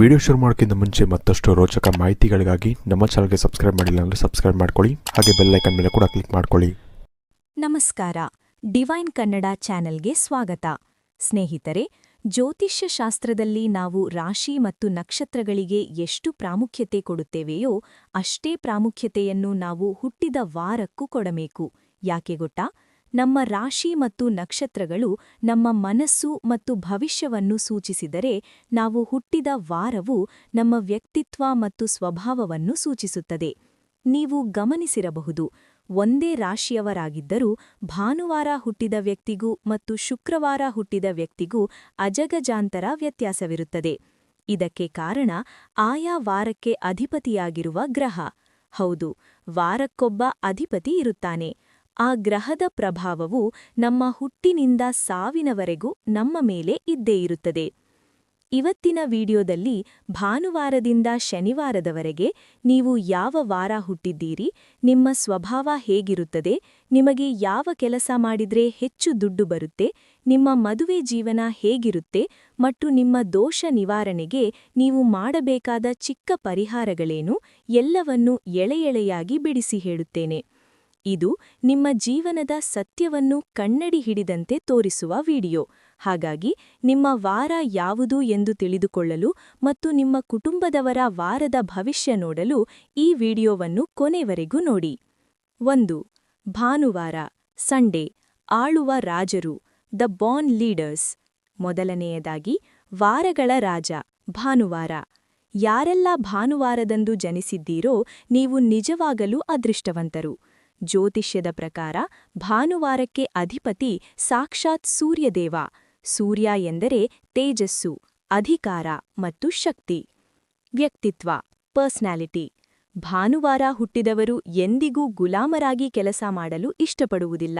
Video ಶುರು ಮಾಡೋಕ್ಕಿಂತ ಮುಂಚೆ ಮತ್ತಷ್ಟು ರೋಚಕ ಮಾಹಿತಿಗಳಿಗಾಗಿ ನಮ್ಮ ಚಾನಲ್ಗೆ ಸಬ್ಸ್ಕ್ರೈಬ್ ಮಾಡಿಲ್ಲ ಅಂದರೆ ಸಬ್ಸ್ಕ್ರೈಬ್ ಮಾಡ್ಕೊಳ್ಳಿ. ಹಾಗೆ ಬೆಲ್ ಐಕನ್ ಮೇಲೆ ಕೂಡ ಕ್ಲಿಕ್ ಮಾಡ್ಕೊಳ್ಳಿ. ನಮಸ್ಕಾರ. ಡಿವೈನ್ ಕನ್ನಡ ಚಾನೆಲ್ಗೆ ಸ್ವಾಗತ. ಸ್ನೇಹಿತರೆ ಜ್ಯೋತಿಷ್ಯ ಶಾಸ್ತ್ರದಲ್ಲಿ ನಾವು ರಾಶಿ ಮತ್ತು ನಕ್ಷತ್ರಗಳಿಗೆ ಎಷ್ಟು ಪ್ರಾಮುಖ್ಯತೆ ಕೊಡುತ್ತೇವೆಯೋ ಅಷ್ಟೇ ಪ್ರಾಮುಖ್ಯತೆಯನ್ನು ನಾವು ಹುಟ್ಟಿದ ವಾರಕ್ಕೂ ಕೊಡಬೇಕು. ಯಾಕೆ ಗೊತ್ತಾ? ನಮ್ಮ ರಾಶಿ ಮತ್ತು ನಕ್ಷತ್ರಗಳು ನಮ್ಮ ಮನಸ್ಸು ಮತ್ತು ಭವಿಷ್ಯವನ್ನು ಸೂಚಿಸಿದರೆ ನಾವು ಹುಟ್ಟಿದ ವಾರವು ನಮ್ಮ ವ್ಯಕ್ತಿತ್ವ ಮತ್ತು ಸ್ವಭಾವವನ್ನು ಸೂಚಿಸುತ್ತದೆ. ನೀವು ಗಮನಿಸಿರಬಹುದು, ಒಂದೇ ರಾಶಿಯವರಾಗಿದ್ದರೂ ಭಾನುವಾರ ಹುಟ್ಟಿದ ವ್ಯಕ್ತಿಗೂ ಮತ್ತು ಶುಕ್ರವಾರ ಹುಟ್ಟಿದ ವ್ಯಕ್ತಿಗೂ ಅಜಗಜಾಂತರ ವ್ಯತ್ಯಾಸವಿರುತ್ತದೆ. ಇದಕ್ಕೆ ಕಾರಣ ಆಯಾ ವಾರಕ್ಕೆ ಅಧಿಪತಿಯಾಗಿರುವ ಗ್ರಹ. ಹೌದು, ವಾರಕ್ಕೊಬ್ಬ ಅಧಿಪತಿ ಇರುತ್ತಾನೆ. ಆ ಗ್ರಹದ ಪ್ರಭಾವವು ನಮ್ಮ ಹುಟ್ಟಿನಿಂದ ಸಾವಿನವರೆಗೂ ನಮ್ಮ ಮೇಲೆ ಇದ್ದೇ ಇರುತ್ತದೆ. ಇವತ್ತಿನ ವಿಡಿಯೋದಲ್ಲಿ ಭಾನುವಾರದಿಂದ ಶನಿವಾರದವರೆಗೆ ನೀವು ಯಾವ ವಾರ ಹುಟ್ಟಿದ್ದೀರಿ, ನಿಮ್ಮ ಸ್ವಭಾವ ಹೇಗಿರುತ್ತದೆ, ನಿಮಗೆ ಯಾವ ಕೆಲಸ ಮಾಡಿದ್ರೆ ಹೆಚ್ಚು ದುಡ್ಡು ಬರುತ್ತೆ, ನಿಮ್ಮ ಮದುವೆ ಜೀವನ ಹೇಗಿರುತ್ತೆ ಮತ್ತು ನಿಮ್ಮ ದೋಷ ನಿವಾರಣೆಗೆ ನೀವು ಮಾಡಬೇಕಾದ ಚಿಕ್ಕ ಪರಿಹಾರಗಳೇನು ಎಲ್ಲವನ್ನೂ ಎಳೆಯೆಳೆಯಾಗಿ ಬಿಡಿಸಿ ಹೇಳುತ್ತೇನೆ. ಇದು ನಿಮ್ಮ ಜೀವನದ ಸತ್ಯವನ್ನು ಕನ್ನಡಿ ಹಿಡಿದಂತೆ ತೋರಿಸುವ ವಿಡಿಯೋ. ಹಾಗಾಗಿ, ನಿಮ್ಮ ವಾರ ಯಾವುದು ಎಂದು ತಿಳಿದುಕೊಳ್ಳಲು ಮತ್ತು ನಿಮ್ಮ ಕುಟುಂಬದವರ ವಾರದ ಭವಿಷ್ಯ ನೋಡಲು ಈ ವಿಡಿಯೋವನ್ನು ಕೊನೆವರೆಗೂ ನೋಡಿ. ಒಂದು, ಭಾನುವಾರ, ಸಂಡೇ, ಆಳುವ ರಾಜರು, ದ ಬಾನ್ ಲೀಡರ್ಸ್. ಮೊದಲನೆಯದಾಗಿ, ವಾರಗಳ ರಾಜ, ಭಾನುವಾರ. ಯಾರೆಲ್ಲ ಭಾನುವಾರದಂದು ಜನಿಸಿದ್ದೀರೋ, ನೀವು ನಿಜವಾಗಲೂ ಅದೃಷ್ಟವಂತರು. ಜ್ಯೋತಿಷ್ಯದ ಪ್ರಕಾರ ಭಾನುವಾರಕ್ಕೆ ಅಧಿಪತಿ ಸಾಕ್ಷಾತ್ ಸೂರ್ಯದೇವ. ಸೂರ್ಯ ಎಂದರೆ ತೇಜಸ್ಸು, ಅಧಿಕಾರ ಮತ್ತು ಶಕ್ತಿ. ವ್ಯಕ್ತಿತ್ವ, ಪರ್ಸ್ನಾಲಿಟಿ. ಭಾನುವಾರ ಹುಟ್ಟಿದವರು ಎಂದಿಗೂ ಗುಲಾಮರಾಗಿ ಕೆಲಸ ಮಾಡಲು ಇಷ್ಟಪಡುವುದಿಲ್ಲ.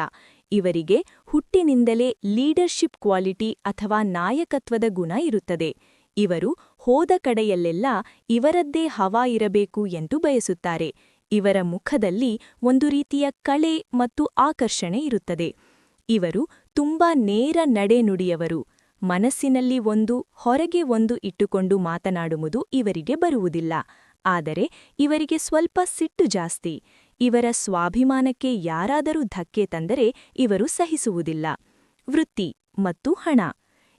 ಇವರಿಗೆ ಹುಟ್ಟಿನಿಂದಲೇ ಲೀಡರ್ಶಿಪ್ ಕ್ವಾಲಿಟಿ ಅಥವಾ ನಾಯಕತ್ವದ ಗುಣ ಇರುತ್ತದೆ. ಇವರು ಹೋದ ಕಡೆಯಲ್ಲೆಲ್ಲ ಇವರದ್ದೇ ಹವಾ ಇರಬೇಕು ಎಂದು ಬಯಸುತ್ತಾರೆ. ಇವರ ಮುಖದಲ್ಲಿ ಒಂದು ರೀತಿಯ ಕಳೆ ಮತ್ತು ಆಕರ್ಷಣೆ ಇರುತ್ತದೆ. ಇವರು ತುಂಬಾ ನೇರ ನಡೆನುಡಿಯವರು ಮನಸ್ಸಿನಲ್ಲಿ ಒಂದು, ಹೊರಗೆ ಒಂದು ಇಟ್ಟುಕೊಂಡು ಮಾತನಾಡುವುದು ಇವರಿಗೆ ಬರುವುದಿಲ್ಲ. ಆದರೆ ಇವರಿಗೆ ಸ್ವಲ್ಪ ಸಿಟ್ಟು ಜಾಸ್ತಿ. ಇವರ ಸ್ವಾಭಿಮಾನಕ್ಕೆ ಯಾರಾದರೂ ಧಕ್ಕೆ ತಂದರೆ ಇವರು ಸಹಿಸುವುದಿಲ್ಲ. ವೃತ್ತಿ ಮತ್ತು ಹಣ.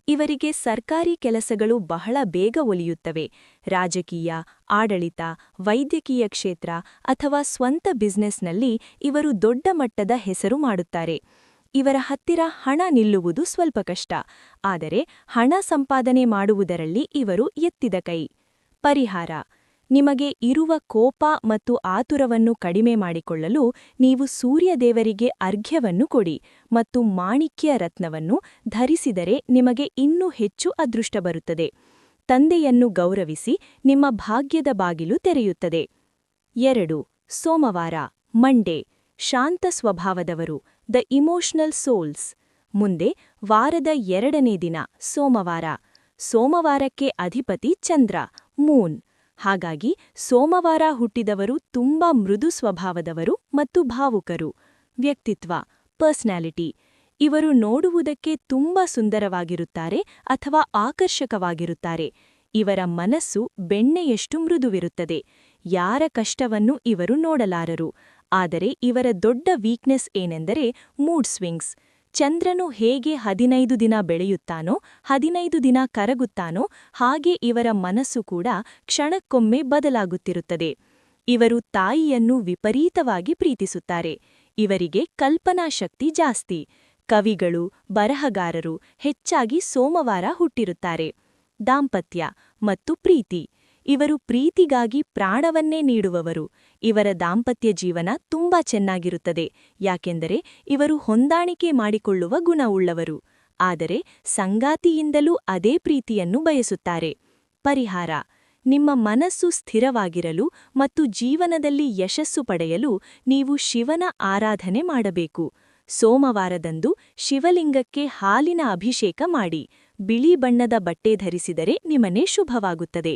ಇವರಿಗೆ ಸರ್ಕಾರಿ ಕೆಲಸಗಳು ಬಹಳ ಬೇಗ ಒಲಿಯುತ್ತವೆ. ರಾಜಕೀಯ, ಆಡಳಿತ, ವೈದ್ಯಕೀಯ ಕ್ಷೇತ್ರ ಅಥವಾ ಸ್ವಂತ ಬಿಸ್ನೆಸ್ನಲ್ಲಿ ಇವರು ದೊಡ್ಡ ಮಟ್ಟದ ಹೆಸರು ಮಾಡುತ್ತಾರೆ. ಇವರ ಹತ್ತಿರ ಹಣ ನಿಲ್ಲುವುದು ಸ್ವಲ್ಪ ಕಷ್ಟ. ಆದರೆ ಹಣ ಸಂಪಾದನೆ ಮಾಡುವುದರಲ್ಲಿ ಇವರು ಎತ್ತಿದ ಕೈ. ಪರಿಹಾರ. ನಿಮಗೆ ಇರುವ ಕೋಪ ಮತ್ತು ಆತುರವನ್ನು ಕಡಿಮೆ ಮಾಡಿಕೊಳ್ಳಲು ನೀವು ಸೂರ್ಯದೇವರಿಗೆ ಅರ್ಘ್ಯವನ್ನು ಕೊಡಿ ಮತ್ತು ಮಾಣಿಕ್ಯ ರತ್ನವನ್ನು ಧರಿಸಿದರೆ ನಿಮಗೆ ಇನ್ನೂ ಹೆಚ್ಚು ಅದೃಷ್ಟ ಬರುತ್ತದೆ. ತಂದೆಯನ್ನು ಗೌರವಿಸಿ ನಿಮ್ಮ ಭಾಗ್ಯದ ಬಾಗಿಲು ತೆರೆಯುತ್ತದೆ. ಎರಡು, ಸೋಮವಾರ, ಮಂಡೇ, ಶಾಂತ ಸ್ವಭಾವದವರು, ದ ಇಮೋಷನಲ್ ಸೋಲ್ಸ್. ಮುಂದೆ, ವಾರದ ಎರಡನೇ ದಿನ, ಸೋಮವಾರ. ಸೋಮವಾರಕ್ಕೆ ಅಧಿಪತಿ ಚಂದ್ರ, ಮೂನ್. ಹಾಗಾಗಿ ಸೋಮವಾರ ಹುಟ್ಟಿದವರು ತುಂಬಾ ಮೃದು ಸ್ವಭಾವದವರು ಮತ್ತು ಭಾವುಕರು. ವ್ಯಕ್ತಿತ್ವ, ಪರ್ಸ್ನಾಲಿಟಿ, ಇವರು ನೋಡುವುದಕ್ಕೆ ತುಂಬಾ ಸುಂದರವಾಗಿರುತ್ತಾರೆ ಅಥವಾ ಆಕರ್ಷಕವಾಗಿರುತ್ತಾರೆ. ಇವರ ಮನಸ್ಸು ಬೆಣ್ಣೆಯಷ್ಟು ಮೃದುವಿರುತ್ತದೆ. ಯಾರ ಕಷ್ಟವನ್ನು ಇವರು ನೋಡಲಾರರು. ಆದರೆ ಇವರ ದೊಡ್ಡ ವೀಕ್ನೆಸ್ ಏನೆಂದರೆ ಮೂಡ್ ಸ್ವಿಂಗ್ಸ್ ಚಂದ್ರನು ಹೇಗೆ ಹದಿನೈದು ದಿನ ಬೆಳೆಯುತ್ತಾನೋ, ಹದಿನೈದು ದಿನ ಕರಗುತ್ತಾನೋ, ಹಾಗೆ ಇವರ ಮನಸ್ಸು ಕೂಡ ಕ್ಷಣಕ್ಕೊಮ್ಮೆ ಬದಲಾಗುತ್ತಿರುತ್ತದೆ. ಇವರು ತಾಯಿಯನ್ನು ವಿಪರೀತವಾಗಿ ಪ್ರೀತಿಸುತ್ತಾರೆ. ಇವರಿಗೆ ಕಲ್ಪನಾಶಕ್ತಿ ಜಾಸ್ತಿ. ಕವಿಗಳು, ಬರಹಗಾರರು ಹೆಚ್ಚಾಗಿ ಸೋಮವಾರ ಹುಟ್ಟಿರುತ್ತಾರೆ. ದಾಂಪತ್ಯ ಮತ್ತು ಪ್ರೀತಿ. ಇವರು ಪ್ರೀತಿಗಾಗಿ ಪ್ರಾಣವನ್ನೇ ನೀಡುವವರು. ಇವರ ದಾಂಪತ್ಯ ಜೀವನ ತುಂಬಾ ಚೆನ್ನಾಗಿರುತ್ತದೆ. ಯಾಕೆಂದರೆ ಇವರು ಹೊಂದಾಣಿಕೆ ಮಾಡಿಕೊಳ್ಳುವ ಗುಣವುಳ್ಳವರು. ಆದರೆ ಸಂಗಾತಿಯಿಂದಲೂ ಅದೇ ಪ್ರೀತಿಯನ್ನು ಬಯಸುತ್ತಾರೆ. ಪರಿಹಾರ. ನಿಮ್ಮ ಮನಸ್ಸು ಸ್ಥಿರವಾಗಿರಲು ಮತ್ತು ಜೀವನದಲ್ಲಿ ಯಶಸ್ಸು ಪಡೆಯಲು ನೀವು ಶಿವನ ಆರಾಧನೆ ಮಾಡಬೇಕು. ಸೋಮವಾರದಂದು ಶಿವಲಿಂಗಕ್ಕೆ ಹಾಲಿನ ಅಭಿಷೇಕ ಮಾಡಿ. ಬಿಳಿ ಬಣ್ಣದ ಬಟ್ಟೆ ಧರಿಸಿದರೆ ನಿಮನೆ ಶುಭವಾಗುತ್ತದೆ.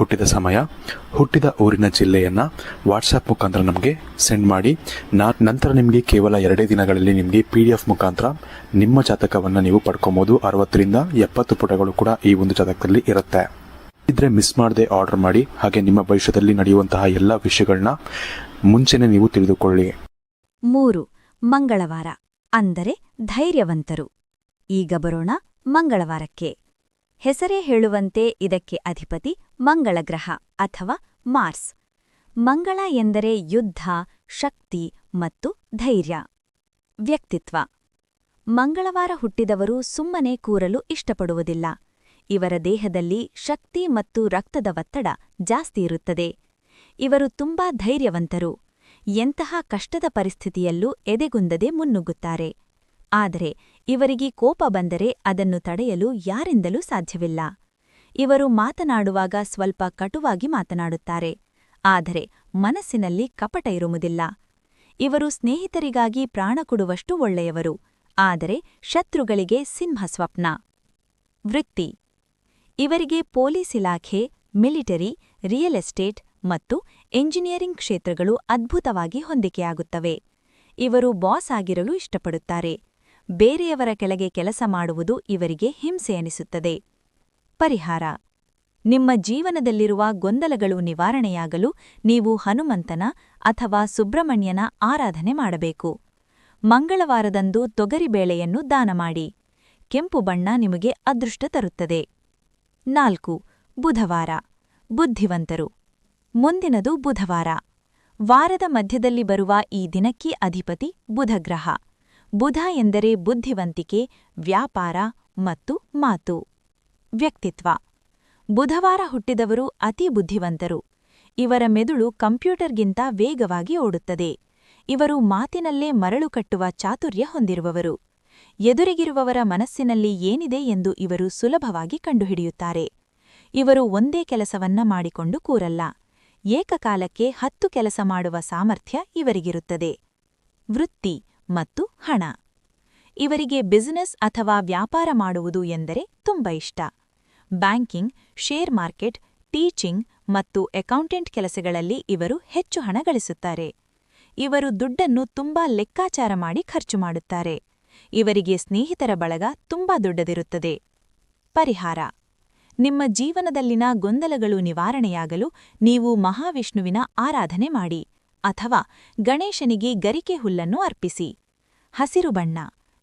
ಹುಟ್ಟಿದ ಸಮಯ, ಹುಟ್ಟಿದ ಊರಿನ ಜಿಲ್ಲೆಯನ್ನು ವಾಟ್ಸಪ್ ಮುಖಾಂತರ ನಮಗೆ ಸೆಂಡ್ ಮಾಡಿ. ನಾ, ನಂತರ ನಿಮಗೆ ಕೇವಲ ಎರಡೇ ದಿನಗಳಲ್ಲಿ ನಿಮಗೆ ಪಿ ಡಿ ಎಫ್ ಮುಖಾಂತರ ನಿಮ್ಮ ಜಾತಕವನ್ನು ನೀವು ಪಡ್ಕೊಬೋದು. ಅರವತ್ತರಿಂದ ಎಪ್ಪತ್ತು ಪುಟಗಳು ಕೂಡ ಈ ಒಂದು ಜಾತಕದಲ್ಲಿ ಇರುತ್ತೆ. ಇದ್ರೆ ಮಿಸ್ ಮಾಡದೆ ಆರ್ಡರ್ ಮಾಡಿ, ಹಾಗೆ ನಿಮ್ಮ ಭವಿಷ್ಯದಲ್ಲಿ ನಡೆಯುವಂತಹ ಎಲ್ಲ ವಿಷಯಗಳನ್ನ ಮುಂಚೆನೆ ನೀವು ತಿಳಿದುಕೊಳ್ಳಿ. ಮೂರು, ಮಂಗಳವಾರ, ಅಂದರೆ ಧೈರ್ಯವಂತರು. ಈಗ ಬರೋಣ ಮಂಗಳವಾರಕ್ಕೆ. ಹೆಸರೇ ಹೇಳುವಂತೆ ಇದಕ್ಕೆ ಅಧಿಪತಿ ಮಂಗಳ ಗ್ರಹ ಅಥವಾ ಮಾರ್ಸ್. ಮಂಗಳ ಎಂದರೆ ಯುದ್ಧ, ಶಕ್ತಿ ಮತ್ತು ಧೈರ್ಯ. ವ್ಯಕ್ತಿತ್ವ. ಮಂಗಳವಾರ ಹುಟ್ಟಿದವರು ಸುಮ್ಮನೆ ಕೂರಲು ಇಷ್ಟಪಡುವುದಿಲ್ಲ. ಇವರ ದೇಹದಲ್ಲಿ ಶಕ್ತಿ ಮತ್ತು ರಕ್ತದ ಒತ್ತಡ ಜಾಸ್ತಿ ಇರುತ್ತದೆ. ಇವರು ತುಂಬಾ ಧೈರ್ಯವಂತರು. ಎಂತಹ ಕಷ್ಟದ ಪರಿಸ್ಥಿತಿಯಲ್ಲೂ ಎದೆಗುಂದದೆ ಮುನ್ನುಗ್ಗುತ್ತಾರೆ. ಆದರೆ ಇವರಿಗೆ ಕೋಪ ಬಂದರೆ ಅದನ್ನು ತಡೆಯಲು ಯಾರಿಂದಲೂ ಸಾಧ್ಯವಿಲ್ಲ. ಇವರು ಮಾತನಾಡುವಾಗ ಸ್ವಲ್ಪ ಕಟುವಾಗಿ ಮಾತನಾಡುತ್ತಾರೆ. ಆದರೆ ಮನಸ್ಸಿನಲ್ಲಿ ಕಪಟ ಇರುವುದಿಲ್ಲ. ಇವರು ಸ್ನೇಹಿತರಿಗಾಗಿ ಪ್ರಾಣ ಕೊಡುವಷ್ಟು ಒಳ್ಳೆಯವರು. ಆದರೆ ಶತ್ರುಗಳಿಗೆ ಸಿಂಹ ಸ್ವಪ್ನ. ವೃತ್ತಿ. ಇವರಿಗೆ ಪೊಲೀಸ್ ಇಲಾಖೆ, ಮಿಲಿಟರಿ, ರಿಯಲ್ ಎಸ್ಟೇಟ್ ಮತ್ತು ಎಂಜಿನಿಯರಿಂಗ್ ಕ್ಷೇತ್ರಗಳು ಅದ್ಭುತವಾಗಿ ಹೊಂದಿಕೆಯಾಗುತ್ತವೆ. ಇವರು ಬಾಸ್ ಆಗಿರಲು ಇಷ್ಟಪಡುತ್ತಾರೆ. ಬೇರೆಯವರ ಕೆಳಗೆ ಕೆಲಸ ಮಾಡುವುದು ಇವರಿಗೆ ಹಿಂಸೆ ಅನಿಸುತ್ತದೆ ಪರಿಹಾರ. ನಿಮ್ಮ ಜೀವನದಲ್ಲಿರುವ ಗೊಂದಲಗಳು ನಿವಾರಣೆಯಾಗಲು ನೀವು ಹನುಮಂತನ ಅಥವಾ ಸುಬ್ರಹ್ಮಣ್ಯನ ಆರಾಧನೆ ಮಾಡಬೇಕು. ಮಂಗಳವಾರದಂದು ತೊಗರಿಬೇಳೆಯನ್ನು ದಾನ ಮಾಡಿ. ಕೆಂಪು ಬಣ್ಣ ನಿಮಗೆ ಅದೃಷ್ಟ ತರುತ್ತದೆ. ನಾಲ್ಕು, ಬುಧವಾರ. ಬುದ್ಧಿವಂತರು. ಮುಂದಿನದು ಬುಧವಾರ. ವಾರದ ಮಧ್ಯದಲ್ಲಿ ಬರುವ ಈ ದಿನಕ್ಕೆ ಅಧಿಪತಿ ಬುಧಗ್ರಹ. ಬುಧ ಎಂದರೆ ಬುದ್ಧಿವಂತಿಕೆ, ವ್ಯಾಪಾರ ಮತ್ತು ಮಾತು. ವ್ಯಕ್ತಿತ್ವ. ಬುಧವಾರ ಹುಟ್ಟಿದವರು ಅತಿ ಬುದ್ಧಿವಂತರು. ಇವರ ಮೆದುಳು ಕಂಪ್ಯೂಟರ್ಗಿಂತ ವೇಗವಾಗಿ ಓಡುತ್ತದೆ. ಇವರು ಮಾತಿನಲ್ಲೇ ಮರಳು ಕಟ್ಟುವ ಚಾತುರ್ಯ ಹೊಂದಿರುವವರು. ಎದುರಿಗಿರುವವರ ಮನಸ್ಸಿನಲ್ಲಿ ಏನಿದೆ ಎಂದು ಇವರು ಸುಲಭವಾಗಿ ಕಂಡುಹಿಡಿಯುತ್ತಾರೆ. ಇವರು ಒಂದೇ ಕೆಲಸವನ್ನ ಮಾಡಿಕೊಂಡು ಕೂರಲ್ಲ. ಏಕಕಾಲಕ್ಕೆ ಹತ್ತು ಕೆಲಸ ಮಾಡುವ ಸಾಮರ್ಥ್ಯ ಇವರಿಗಿರುತ್ತದೆ. ವೃತ್ತಿ ಮತ್ತು ಹಣ. ಇವರಿಗೆ ಬಿಸಿನೆಸ್ ಅಥವಾ ವ್ಯಾಪಾರ ಮಾಡುವುದು ಎಂದರೆ ತುಂಬ ಇಷ್ಟ. ಬ್ಯಾಂಕಿಂಗ್ ಶೇರ್ ಮಾರ್ಕೆಟ್, ಟೀಚಿಂಗ್ ಮತ್ತು ಅಕೌಂಟೆಂಟ್ ಕೆಲಸಗಳಲ್ಲಿ ಇವರು ಹೆಚ್ಚು ಹಣ ಗಳಿಸುತ್ತಾರೆ. ಇವರು ದುಡ್ಡನ್ನು ತುಂಬಾ ಲೆಕ್ಕಾಚಾರ ಮಾಡಿ ಖರ್ಚು ಮಾಡುತ್ತಾರೆ. ಇವರಿಗೆ ಸ್ನೇಹಿತರ ಬಳಗ ತುಂಬಾ ದೊಡ್ಡದಿರುತ್ತದೆ. ಪರಿಹಾರ. ನಿಮ್ಮ ಜೀವನದಲ್ಲಿನ ಗೊಂದಲಗಳು ನಿವಾರಣೆಯಾಗಲು ನೀವು ಮಹಾವಿಷ್ಣುವಿನ ಆರಾಧನೆ ಮಾಡಿ, ಅಥವಾ ಗಣೇಶನಿಗೆ ಗರಿಕೆ ಹುಲ್ಲನ್ನು ಅರ್ಪಿಸಿ. ಹಸಿರು ಬಣ್ಣ,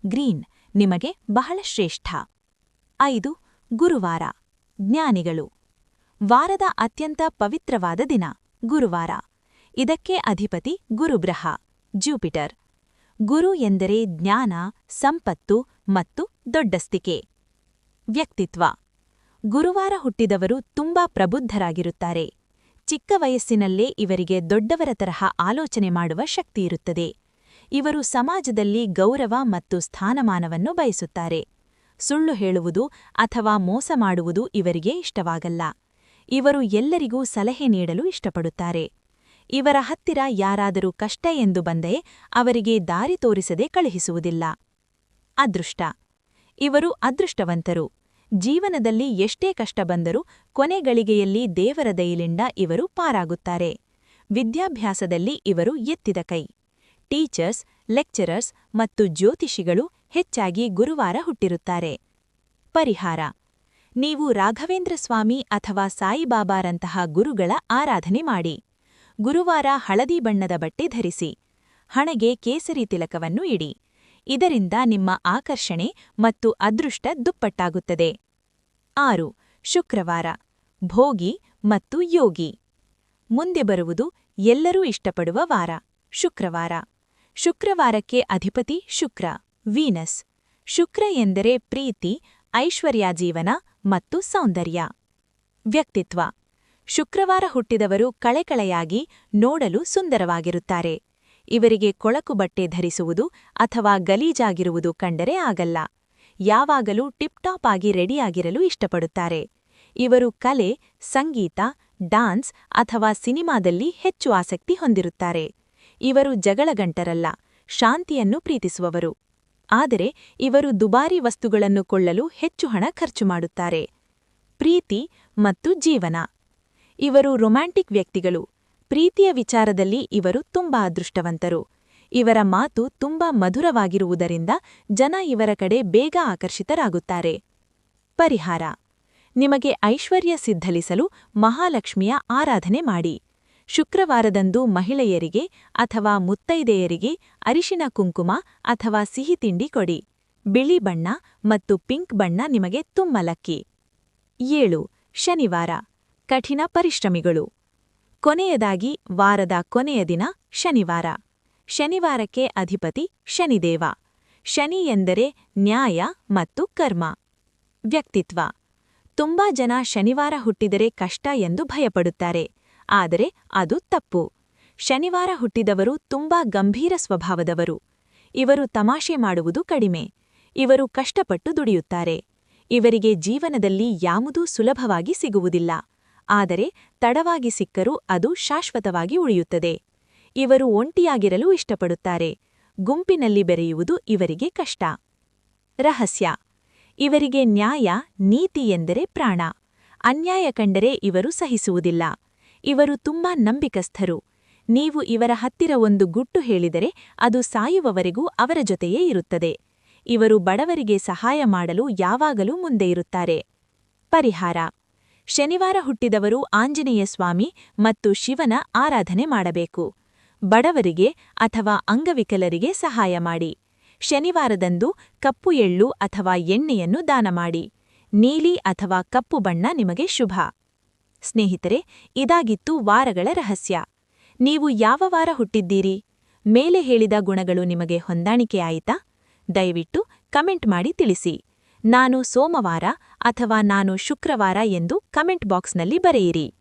ಗ್ರೀನ್, ನಿಮಗೆ ಬಹಳ ಶ್ರೇಷ್ಠ. ಐದು, ಗುರುವಾರ. ಜ್ಞಾನಿಗಳು. ವಾರದ ಅತ್ಯಂತ ಪವಿತ್ರವಾದ ದಿನ, ಗುರುವಾರ. ಇದಕ್ಕೆ ಅಧಿಪತಿ ಗುರುಬ್ರಹ ಜೂಪಿಟರ್. ಗುರು ಎಂದರೆ ಜ್ಞಾನ, ಸಂಪತ್ತು ಮತ್ತು ದೊಡ್ಡಸ್ತಿಕೆ. ವ್ಯಕ್ತಿತ್ವ. ಗುರುವಾರ ಹುಟ್ಟಿದವರು ತುಂಬಾ ಪ್ರಬುದ್ಧರಾಗಿರುತ್ತಾರೆ. ಚಿಕ್ಕ ವಯಸ್ಸಿನಲ್ಲೇ ಇವರಿಗೆ ದೊಡ್ಡವರ ತರಹ ಆಲೋಚನೆ ಮಾಡುವ ಶಕ್ತಿಯಿರುತ್ತದೆ ಇವರು ಸಮಾಜದಲ್ಲಿ ಗೌರವ ಮತ್ತು ಸ್ಥಾನಮಾನವನ್ನು ಬಯಸುತ್ತಾರೆ. ಸುಳ್ಳು ಹೇಳುವುದು ಅಥವಾ ಮೋಸ ಮಾಡುವುದು ಇವರಿಗೆ ಇಷ್ಟವಾಗಲ್ಲ. ಇವರು ಎಲ್ಲರಿಗೂ ಸಲಹೆ ನೀಡಲು ಇಷ್ಟಪಡುತ್ತಾರೆ. ಇವರ ಹತ್ತಿರ ಯಾರಾದರೂ ಕಷ್ಟ ಎಂದು ಬಂದೇ ಅವರಿಗೆ ದಾರಿ ತೋರಿಸದೆ ಕಳುಹಿಸುವುದಿಲ್ಲ. ಅದೃಷ್ಟ. ಇವರು ಅದೃಷ್ಟವಂತರು. ಜೀವನದಲ್ಲಿ ಎಷ್ಟೇ ಕಷ್ಟ ಬಂದರೂ ಕೊನೆಗಳಿಗೆಯಲ್ಲಿ ದೇವರ ದಯಲಿಂದ ಇವರು ಪಾರಾಗುತ್ತಾರೆ. ವಿದ್ಯಾಭ್ಯಾಸದಲ್ಲಿ ಇವರು ಎತ್ತಿದ ಕೈ. ಟೀಚರ್ಸ್, ಲೆಕ್ಚರರ್ಸ್ ಮತ್ತು ಜ್ಯೋತಿಷಿಗಳು ಹೆಚ್ಚಾಗಿ ಗುರುವಾರ ಹುಟ್ಟಿರುತ್ತಾರೆ. ಪರಿಹಾರ. ನೀವು ರಾಘವೇಂದ್ರ ಸ್ವಾಮಿ ಅಥವಾ ಸಾಯಿಬಾಬಾರಂತಹ ಗುರುಗಳ ಆರಾಧನೆ ಮಾಡಿ. ಗುರುವಾರ ಹಳದಿ ಬಣ್ಣದ ಬಟ್ಟೆ ಧರಿಸಿ. ಹಣೆಗೆ ಕೇಸರಿ ತಿಲಕವನ್ನು ಇಡಿ. ಇದರಿಂದ ನಿಮ್ಮ ಆಕರ್ಷಣೆ ಮತ್ತು ಅದೃಷ್ಟ ದುಪ್ಪಟ್ಟಾಗುತ್ತದೆ. ಆರು. ಶುಕ್ರವಾರ. ಭೋಗಿ ಮತ್ತು ಯೋಗಿ. ಮುಂದೆ ಬರುವುದು ಎಲ್ಲರೂ ಇಷ್ಟಪಡುವ ವಾರ. ಶುಕ್ರವಾರ. ಶುಕ್ರವಾರಕ್ಕೆ ಅಧಿಪತಿ ಶುಕ್ರ. ವೀನಸ್. ಶುಕ್ರ ಎಂದರೆ ಪ್ರೀತಿ ಐಶ್ವರ್ಯ ಜೀವನ ಮತ್ತು ಸೌಂದರ್ಯ. ವ್ಯಕ್ತಿತ್ವ. ಶುಕ್ರವಾರ ಹುಟ್ಟಿದವರು ಕಳೆಕಳೆಯಾಗಿ ನೋಡಲು ಸುಂದರವಾಗಿರುತ್ತಾರೆ. ಇವರಿಗೆ ಕೊಳಕು ಬಟ್ಟೆ ಧರಿಸುವುದು ಅಥವಾ ಗಲೀಜಾಗಿರುವುದು ಕಂಡರೆ ಆಗಲ್ಲ. ಯಾವಾಗಲೂ ಟಿಪ್ಟಾಪ್ ಆಗಿ ರೆಡಿಯಾಗಿರಲು ಇಷ್ಟಪಡುತ್ತಾರೆ. ಇವರು ಕಲೆ, ಸಂಗೀತ, ಡಾನ್ಸ್ ಅಥವಾ ಸಿನಿಮಾದಲ್ಲಿ ಹೆಚ್ಚು ಆಸಕ್ತಿ ಹೊಂದಿರುತ್ತಾರೆ. ಇವರು ಜಗಳಗಂಟರಲ್ಲ, ಶಾಂತಿಯನ್ನು ಪ್ರೀತಿಸುವವರು. ಆದರೆ ಇವರು ದುಬಾರಿ ವಸ್ತುಗಳನ್ನು ಕೊಳ್ಳಲು ಹೆಚ್ಚು ಹಣ ಖರ್ಚು ಮಾಡುತ್ತಾರೆ. ಪ್ರೀತಿ ಮತ್ತು ಜೀವನ. ಇವರು ರೊಮ್ಯಾಂಟಿಕ್ ವ್ಯಕ್ತಿಗಳು. ಪ್ರೀತಿಯ ವಿಚಾರದಲ್ಲಿ ಇವರು ತುಂಬಾ ಅದೃಷ್ಟವಂತರು. ಇವರ ಮಾತು ತುಂಬಾ ಮಧುರವಾಗಿರುವುದರಿಂದ ಜನ ಇವರ ಕಡೆ ಬೇಗ ಆಕರ್ಷಿತರಾಗುತ್ತಾರೆ. ಪರಿಹಾರ. ನಿಮಗೆ ಐಶ್ವರ್ಯ ಸಿದ್ಧಲಿಸಲು ಮಹಾಲಕ್ಷ್ಮಿಯ ಆರಾಧನೆ ಮಾಡಿ. ಶುಕ್ರವಾರದಂದು ಮಹಿಳೆಯರಿಗೆ ಅಥವಾ ಮುತ್ತೈದೆಯರಿಗೆ ಅರಿಶಿನ ಕುಂಕುಮ ಅಥವಾ ಸಿಹಿ ತಿಂಡಿ ಕೊಡಿ. ಬಿಳಿ ಬಣ್ಣ ಮತ್ತು ಪಿಂಕ್ ಬಣ್ಣ ನಿಮಗೆ ತುಂಬ ಲಕ್ಕಿ ಏಳು. ಶನಿವಾರ. ಕಠಿಣ ಪರಿಶ್ರಮಿಗಳು. ಕೊನೆಯದಾಗಿ ವಾರದ ಕೊನೆಯ ದಿನ ಶನಿವಾರ. ಶನಿವಾರಕ್ಕೆ ಅಧಿಪತಿ ಶನಿದೇವ. ಶನಿ ಎಂದರೆ ನ್ಯಾಯ ಮತ್ತು ಕರ್ಮ. ವ್ಯಕ್ತಿತ್ವ. ತುಂಬಾ ಜನ ಶನಿವಾರ ಹುಟ್ಟಿದರೆ ಕಷ್ಟ ಎಂದು ಭಯಪಡುತ್ತಾರೆ. ಆದರೆ ಅದು ತಪ್ಪು. ಶನಿವಾರ ಹುಟ್ಟಿದವರು ತುಂಬಾ ಗಂಭೀರ ಸ್ವಭಾವದವರು. ಇವರು ತಮಾಷೆ ಮಾಡುವುದು ಕಡಿಮೆ. ಇವರು ಕಷ್ಟಪಟ್ಟು ದುಡಿಯುತ್ತಾರೆ. ಇವರಿಗೆ ಜೀವನದಲ್ಲಿ ಯಾವುದೂ ಸುಲಭವಾಗಿ ಸಿಗುವುದಿಲ್ಲ. ಆದರೆ ತಡವಾಗಿ ಸಿಕ್ಕರೂ ಅದು ಶಾಶ್ವತವಾಗಿ ಉಳಿಯುತ್ತದೆ. ಇವರು ಒಂಟಿಯಾಗಿರಲು ಇಷ್ಟಪಡುತ್ತಾರೆ. ಗುಂಪಿನಲ್ಲಿ ಬೆರೆಯುವುದು ಇವರಿಗೆ ಕಷ್ಟ. ರಹಸ್ಯ. ಇವರಿಗೆ ನ್ಯಾಯ, ನೀತಿ ಎಂದರೆ ಪ್ರಾಣ. ಅನ್ಯಾಯ ಕಂಡರೆ ಇವರು ಸಹಿಸುವುದಿಲ್ಲ. ಇವರು ತುಂಬಾ ನಂಬಿಕಸ್ಥರು. ನೀವು ಇವರ ಹತ್ತಿರ ಒಂದು ಗುಟ್ಟು ಹೇಳಿದರೆ ಅದು ಸಾಯುವವರೆಗೂ ಅವರ ಜೊತೆಯೇ ಇರುತ್ತದೆ. ಇವರು ಬಡವರಿಗೆ ಸಹಾಯ ಮಾಡಲು ಯಾವಾಗಲೂ ಮುಂದೆ ಇರುತ್ತಾರೆ. ಪರಿಹಾರ. ಶನಿವಾರ ಹುಟ್ಟಿದವರು ಆಂಜನೇಯ ಸ್ವಾಮಿ ಮತ್ತು ಶಿವನ ಆರಾಧನೆ ಮಾಡಬೇಕು. ಬಡವರಿಗೆ ಅಥವಾ ಅಂಗವಿಕಲರಿಗೆ ಸಹಾಯ ಮಾಡಿ. ಶನಿವಾರದಂದು ಕಪ್ಪು ಎಳ್ಳು ಅಥವಾ ಎಣ್ಣೆಯನ್ನು ದಾನ ಮಾಡಿ. ನೀಲಿ ಅಥವಾ ಕಪ್ಪು ಬಣ್ಣ ನಿಮಗೆ ಶುಭ. ಸ್ನೇಹಿತರೆ, ಇದಾಗಿತ್ತು ವಾರಗಳ ರಹಸ್ಯ. ನೀವು ಯಾವ ವಾರ ಹುಟ್ಟಿದ್ದೀರಿ? ಮೇಲೆ ಹೇಳಿದ ಗುಣಗಳು ನಿಮಗೆ ಹೊಂದಾಣಿಕೆಯಾಯಿತಾ ದಯವಿಟ್ಟು ಕಮೆಂಟ್ ಮಾಡಿ ತಿಳಿಸಿ. ನಾನು ಸೋಮವಾರ ಅಥವಾ ನಾನು ಶುಕ್ರವಾರ ಎಂದು ಕಮೆಂಟ್ ಬಾಕ್ಸ್ನಲ್ಲಿ ಬರೆಯಿರಿ.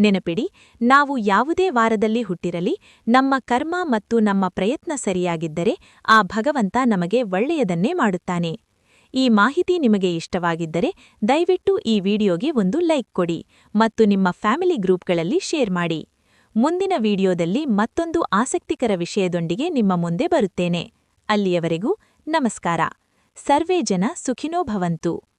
ನೆನಪಿಡಿ, ನಾವು ಯಾವುದೇ ವಾರದಲ್ಲಿ ಹುಟ್ಟಿರಲಿ, ನಮ್ಮ ಕರ್ಮ ಮತ್ತು ನಮ್ಮ ಪ್ರಯತ್ನ ಸರಿಯಾಗಿದ್ದರೆ ಆ ಭಗವಂತ ನಮಗೆ ಒಳ್ಳೆಯದನ್ನೇ ಮಾಡುತ್ತಾನೆ. ಈ ಮಾಹಿತಿ ನಿಮಗೆ ಇಷ್ಟವಾಗಿದ್ದರೆ ದಯವಿಟ್ಟು ಈ ವಿಡಿಯೋಗೆ ಒಂದು ಲೈಕ್ ಕೊಡಿ ಮತ್ತು ನಿಮ್ಮ ಫ್ಯಾಮಿಲಿ ಗ್ರೂಪ್ಗಳಲ್ಲಿ ಶೇರ್ ಮಾಡಿ. ಮುಂದಿನ ವಿಡಿಯೋದಲ್ಲಿ ಮತ್ತೊಂದು ಆಸಕ್ತಿಕರ ವಿಷಯದೊಂದಿಗೆ ನಿಮ್ಮ ಮುಂದೆ ಬರುತ್ತೇನೆ. ಅಲ್ಲಿಯವರೆಗೂ ನಮಸ್ಕಾರ. ಸರ್ವೇ ಜನ ಸುಖಿನೋ ಭವಂತು.